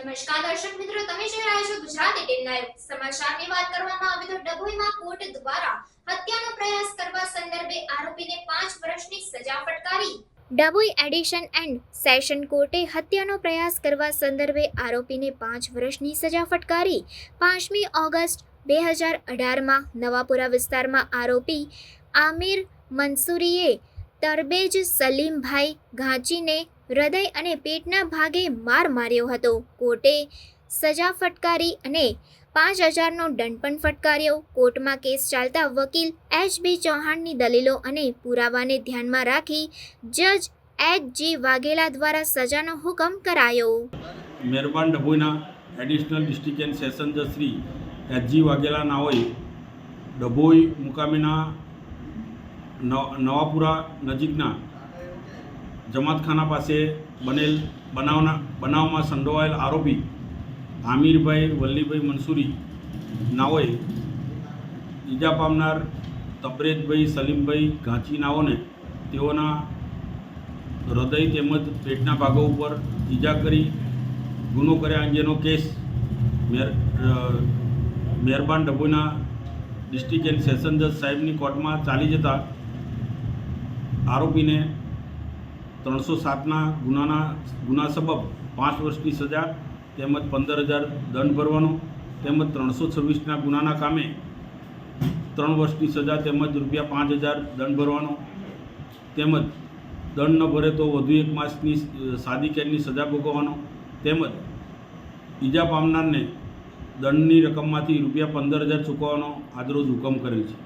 નમસ્કાર દર્શક મિત્રો, તમે જોઈ રહ્યા છો ગુજરાત એટીન લાઈવ. સમાચારની વાત કરવામાં આવે તો ડભોઈમાં કોર્ટ દ્વારા હત્યાનો પ્રયાસ કરવા સંદર્ભે આરોપીને 5 વર્ષની સજા ફટકારી. ડભોઈ એડિશન એન્ડ સેશન કોર્ટે હત્યાનો પ્રયાસ કરવા સંદર્ભે આરોપીને પાંચ વર્ષની સજા ફટકારી. પાંચમી ઓગસ્ટ બે હજાર અઢારમાં નવાપુરા વિસ્તારમાં આરોપી આમિર મંસૂરીએ તરબેજ સલીમભાઈ ઘાંચીને હૃદય અને પેટના ભાગે માર માર્યો હતો. કોર્ટે સજા ફટકારી અને પાંચ હજારનો દંડ પણ ફટકાર્યો. કોર્ટમાં કેસ ચાલતા વકીલ એચ બી ચૌહાણની દલીલો અને પુરાવાને ધ્યાનમાં રાખી જજ એચ જી વાઘેલા દ્વારા સજાનો હુકમ કરાયો. મહેરબાન ડભોઈના એડિશનલ ડિસ્ટ્રિક્ટ એન્ડ સેશન જજ શ્રી એચજી વાઘેલા નાઓએ ડભોઈ મુકામેના નવાપુરા નજીકના જમાતખાના પાસે બનેલ બનાવના બનાવમાં સંડોવાયેલ આરોપી આમિરભાઈ વલ્લીભાઈ મનસુરી નાઓએ ઈજા પામનાર તબરેજભાઈ સલીમભાઈ ઘાંચી નાઓને તેઓના હૃદય તેમજ પેટના ભાગો ઉપર ઈજા કરી ગુનો કર્યા અંગેનો કેસ મેર મહેરબાન ડભોઈના ડિસ્ટ્રિક્ટ એન્ડ સેશન જજ સાહેબની કોર્ટમાં ચાલી જતા આરોપીને ત્રણસો સાતના ગુનાના ગુના સબબ પાંચ વર્ષની સજા તેમજ પંદર હજાર દંડ ભરવાનો તેમજ ત્રણસો છવ્વીસના ગુનાના કામે ત્રણ વર્ષની સજા તેમજ રૂપિયા પાંચ હજાર દંડ ભરવાનો તેમજ દંડ ન ભરે તો વધુ એક માસની સાદી કેદની સજા ભોગવવાનો તેમજ ઈજા પામનારને દંડની રકમમાંથી રૂપિયા પંદર હજાર ચૂકવવાનો આજરોજ હુકમ કરેલ છે.